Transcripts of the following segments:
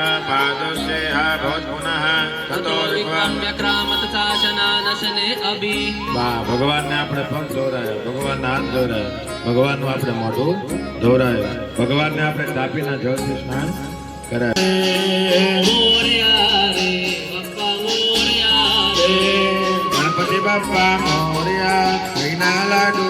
ભગવાનને આપણે પગ દોરાયો ભગવાનના હાથ દોરાયો ભગવાનનું આપણે મોઢું દોરાયો ભગવાનને આપણે તાપીના જળથી સ્નાન કરાય ગણપતિ બાપા મોર્યા લાડુ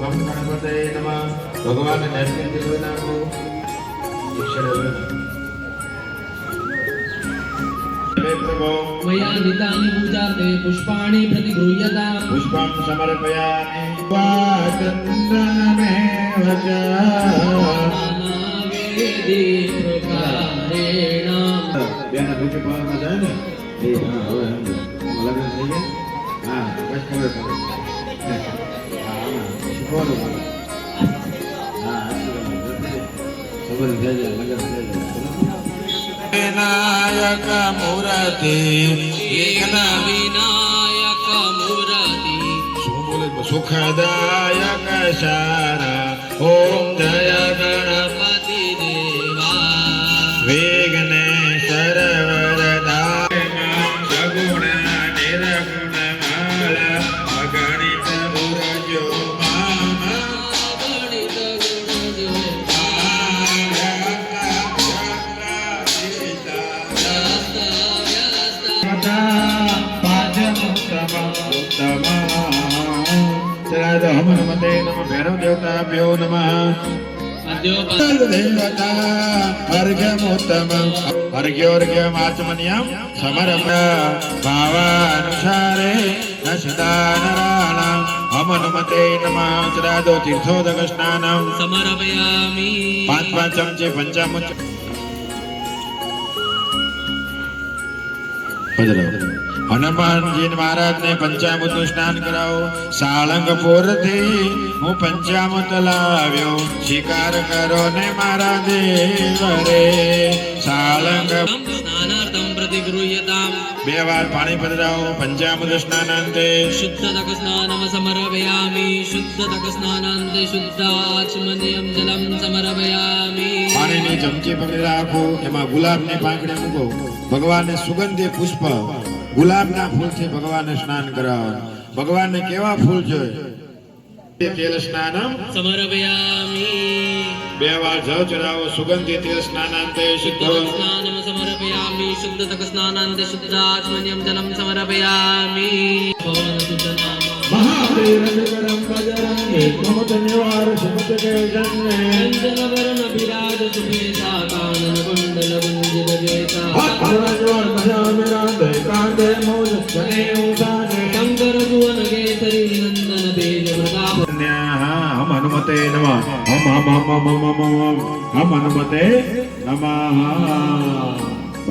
ગણપતય નમઃ ભગવાન દર્શન દેવના કો मया नितानि पूजाते पुष्पाणि प्रति गृह्यता पुष्पां समर्पयामि वाचन्द्रमेव च नानावेदि प्रकारेण બેન રૂપી પાવા જાય ને એ હા હવે લગ્ન થઈ ગયા હા બસ ખબર વિનાયક મૂર્તિ વિઘ્ન વિનાયક મૂર્તિ સુખદાયક સારા ઓમ જય హోమ నమతే నమ భైరవ దేవతాభ్యో నమ అర్ఘ్యముత్తమం అర్ఘ్యోర్ఘ్యమాచమనీయం సమరమ భావానుసారే నశదానరాళం హోమ నమతే నమ శ్రాదో తీర్థోదక స్నానం సమర్పయామి పాంచ్ હનુમાનજી મહારાજને પંચામૃતનું સ્નાન કરાવો સાળંગપુર થી હું પંચામૃત લાવ્યો શિકાર કરો ને મારા દેવ રે સાળંગ બે વાર પાણી પધરાવો પંચામૃત સ્નાનાંતે શુદ્ધ તક સ્નાનમ સમર્પયામિ શુદ્ધ તક સ્નાન અંતે શુદ્ધ શુદ્ધાચમનીયમ જલમ સમર્પયામિ પાણીની ચમચી પકડી રાખો એમાં ગુલાબની પાંખડે મૂકો ભગવાનને સુગંધી પુષ્પ गुलाब ना फूल से भगवान स्नान करा भगवान ने केवा फूल जो तेल स्नान समर्पयामी बेवा जो चढ़ाओ सुगंधित तेल स्नान अंते शुद्ध स्नान समर्पयामी शुद्ध तक स्नान अंते शुद्ध आत्मनियम जलम समर्पयामी महाप्रेरण करम बजरंगे महोत्सव निवार सुमत के जन्म अंजलवरण विराज सुमेधा નમ નમ નમ હનુમતે નમઃ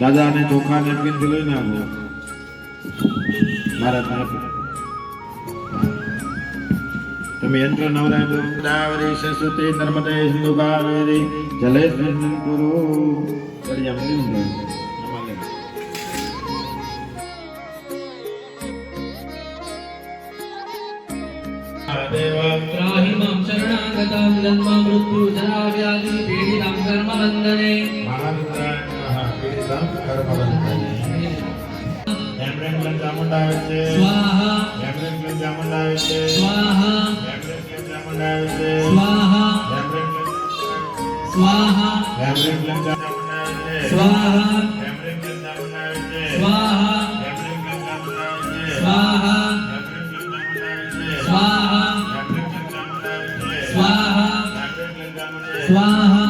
દાદાને ચોખા નેપકિનથી લઈને આવો મારા યંત્ર નવરાજો ગોદાવરી સરસ્વતી નર્મદે સિંધુ કાવેરી જલેશ્વરી કુરુ પર્યમ जन्म मृत्यु जरा व्याधि पीड़ितं कर्म बंधने पीड़ितं कर्म बंधने એમ્બ્રેન્સ ચામુંડા આવે છે સ્વાહા એમ્બ્રેન્સ ચામુંડા આવે છે સ્વાહા એમ્બ્રેન્સ ચામુંડા આવે છે સ્વાહા એમ્બ્રેન્સ સ્વાહા એમ્બ્રેન્સ ચામુંડા આવે છે સ્વાહા એમ્બ્રેન્સ ચામુંડા આવે છે સ્વાહા એમ્બ્રેન્સ ચામુંડા આવે છે સ્વાહા એમ્બ્રેન્સ ચામુંડા આવે છે સ્વાહા એમ્બ્રેન્સ ચામુંડા આવે છે સ્વાહા Swaha.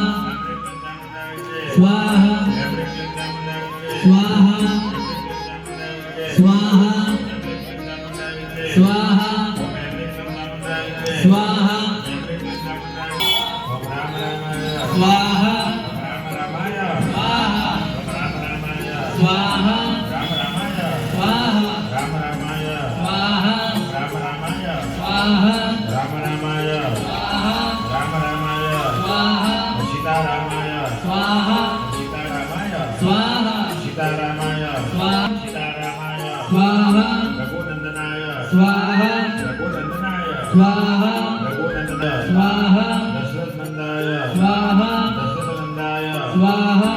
स्वाहा स्वाहा स्वाहा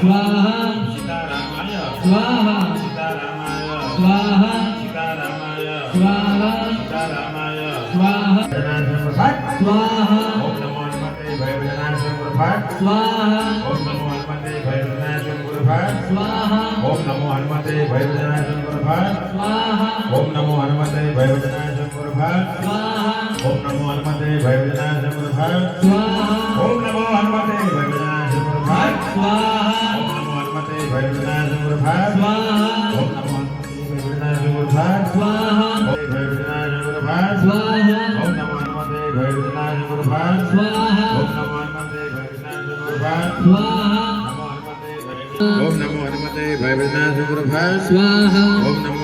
स्वाहा स्वाहा स्वाहा स्वाहा स्वाहा स्वाहा स्वाहा ओम नमो हनुमते भैरवजनाय स्वाहा ओम नमो हनुमते भैरवजनाय Om Namo Hanumate Vairudhanasa Guru Bhaswaha Om Namo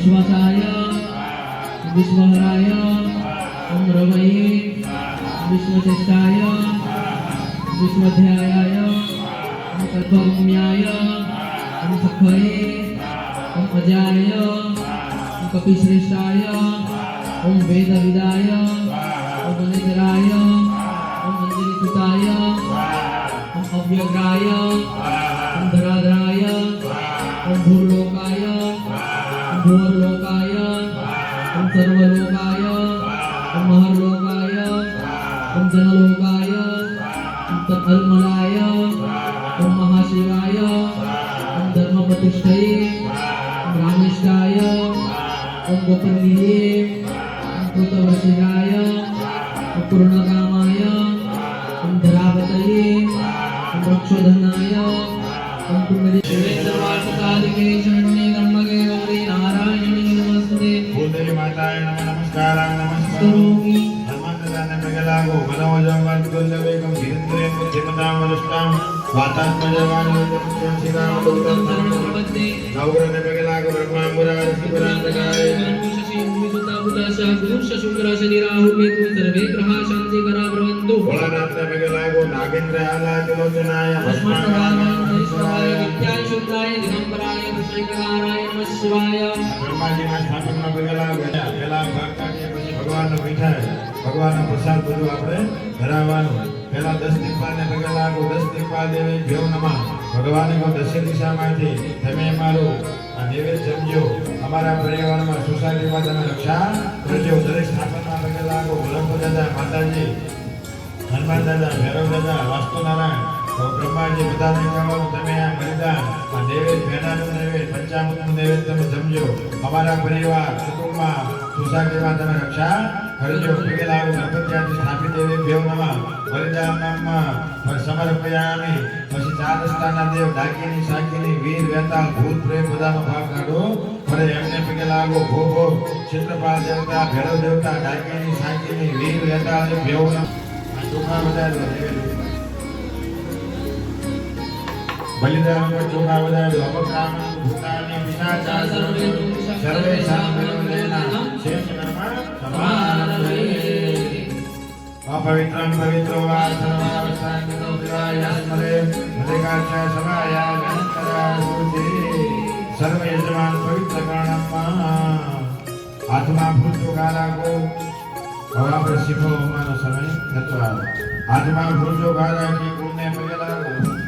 Yosua Cahaya Agus Om Rabai Agus Majes Cahaya Agus Om Ketua Om Sakbai Om Ajaya Om Kapi Om Veda Vidaya Om Om Anjali Om Abhyagraya Om Dharadraya Om Bhurlokaya घोर लोकाय ओम सर्व लोकाय ओम महर लोकाय ओम जन लोकाय ओम तमलमलाय ओम महाशिवाय ओम धर्म प्रतिष्ठये ओम रामेष्ठाय ओम गोपनीये ओम कृतवर्षिणाय ओम पूर्णकामाय ओम धरावतये ओम वृक्षधनाय વતસ્મ વતસ્મ દેવા નુ ત્યા સિનામ નુ તપતે નૌગ્ર નમેલાગ બ્રહ્મામુરા શિવરાજકારે પુષસિ ઇનિસુતા પુનાશા ગુરુ સસુગ્ર સે નીરાહુ મેત્રવે ગ્રહા શાંતિ કરા પ્રવંતુ હોળ રાત્રે મેગલાગો નાગેન્દ્ર આલાદલોચનાય બ્રહ્મસ્વામી નરીસરાય ધિયાં શુતાય સંબરાય પુરીકારાય નશ્વાય બ્રહ્માજીના સ્થાનમાં મેગલાગો જા ફેલા ભાગાને ભગવાનને બિઠાય ભગવાનનો પ્રસાદ બોધું આપણે ધરાવાનું પેલા દસ દીપાને પગે લાગો દસ દીપા દેવે ભ્યો નમા ભગવાને કો દસે દિશામાંથી તમે અમારું આ નિવેદ સમજો અમારા પરિવારમાં સોસાયટીમાં તમે રક્ષા કરજો દરેક સ્થાપનમાં પગે લાગો ભોલકો દાદા માતાજી હનુમાન દાદા ભૈરવ દાદા વાસ્તુ નારાયણ તો બ્રહ્માજી બધાને કહો તમે આ બલિદાન આ નૈવેદ ભેનાનું નૈવેદ પંચામૃતનું નૈવેદ તમે સમજો અમારા પરિવાર કુટુંબમાં સુસાગીમાં તમે રક્ષા કરજો ભેગેલા ગણપત્યાથી સ્થાપિત એવી ભેવનામાં બલિદાનમાં સમર્પયામી પછી ચાર રસ્તાના દેવ ડાકીની સાકીની વીર વેતાલ ભૂત પ્રેમ બધાનો ભાગ કાઢો ફરે એમને પગેલા આગો ભો ભો ચિત્રપાળ દેવતા ભેળવ દેવતા ડાકીની સાકીની વીર વેતાલ ભેવના આ ચોખા બધા बलिदानं प्रचोदावदाय भवतामं भूतानि पिशाचाः सर्वे सर्वेषां विरोधेन शेषकर्मा समारभे अपवित्रं पवित्रो वा सर्वावस्थाङ्गतो विवाय स्मरे हृदिकाच समाय गणकरा भूते सर्वयजमान पवित्रकरणं मा आत्मा भूतो कालाको भवापशिभो मनो समय गत्वा आत्मा भूतो कालाकी पुण्य प्रगला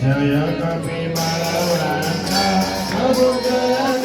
जय कपिमलवरन्त प्रभु